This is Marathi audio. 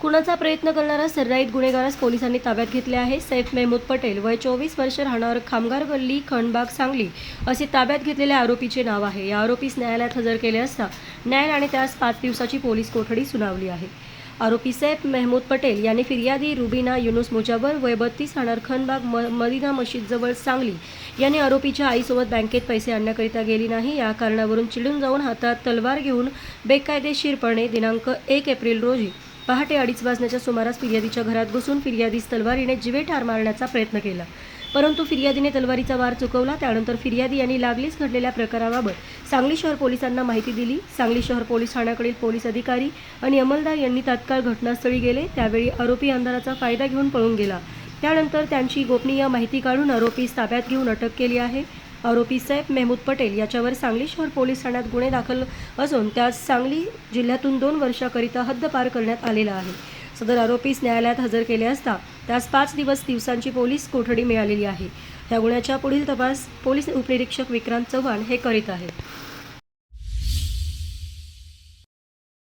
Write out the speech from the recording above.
खुनाचा प्रयत्न करणारा सर्राईत गुन्हेगारास पोलिसांनी ताब्यात घेतले आहे. सैफ मेहमूद पटेल वय चोवीस वर्ष राहणार खामगार गल्ली खंडबाग सांगली असे ताब्यात घेतलेल्या आरोपीचे नाव आहे. या आरोपीस न्यायालयात हजर केले असता न्यायालयाने त्यास पाच दिवसाची पोलीस कोठडी सुनावली आहे. आरोपी सैफ मेहमूद पटेल यांनी फिर्यादी रुबीना युनुस मुजाबर वय बत्तीस राहणार खनबाग म मदिना मशीदजवळ सांगली यांनी आरोपीच्या आईसोबत बँकेत पैसे आणण्याकरिता गेली नाही. या कारणावरून चिडून जाऊन हातात तलवार घेऊन बेकायदेशीरपणे दिनांक एक एप्रिल रोजी पहाटे अडीच वाजण्याच्या सुमारास फिर्यादीच्या घरात घुसून फिर्यादीस तलवारीने जिवे ठार मारण्याचा प्रयत्न केला. परंतु फिर्यादीने तलवारीचा वार चुकवला त्यानंतर फिर्यादी यांनी लागलीच घडलेल्या प्रकाराबाबत सांगली शहर पोलिसांना माहिती दिली. सांगली शहर पोलीस ठाण्याकडील पोलीस अधिकारी आणि अंमलदार यांनी तात्काळ घटनास्थळी गेले. त्यावेळी आरोपी अंधाराचा फायदा घेऊन पळून गेला. त्यानंतर त्यांची गोपनीय माहिती काढून आरोपीस ताब्यात घेऊन अटक केली आहे. आरोपी सैफ मेहमूद पटेल याच्यावर सांगली शहर पोलीस ठाण्यात गुन्हे दाखल असून त्यास सांगली जिल्ह्यातून दोन वर्षाकरिता हद्दपार करण्यात आलेला आहे. सदर आरोपीस न्यायालयात हजर केले असता त्यास पाच दिवस दिवसांची पोलीस कोठडी मिळालेली आहे. या गुन्ह्याच्या पुढील तपास पोलीस उपनिरीक्षक विक्रांत चव्हाण हे करीत आहेत.